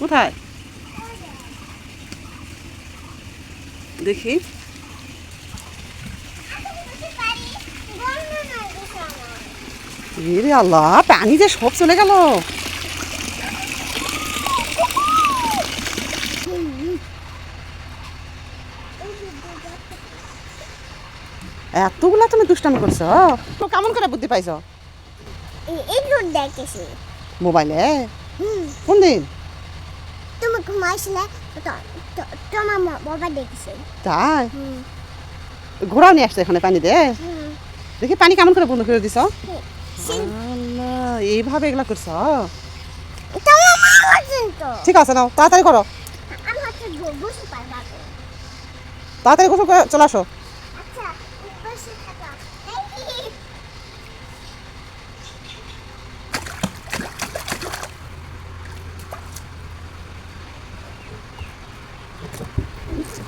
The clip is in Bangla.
কোথায়? দেখি। রে আল্লাহ পানি যে সব চলে গেল। এতগুলা তুমি দুষ্টামি করছ? তো কেমন করে বুদ্ধি পাইছো? মোবাইলে? কোন দিন ঘুমাইছিলে তোমার বাবা দেখেছে। তাই? ঘোড়াও নিয়ে আসছে এখানে পানি দে। দেখি পানি কেমন করে বন্ধ করে দিছ? এইভাবে এগুলা করছ? ঠিক আছে নাও তাড়াতাড়ি করো। তাড়াতাড়ি গোসল চলে আসো।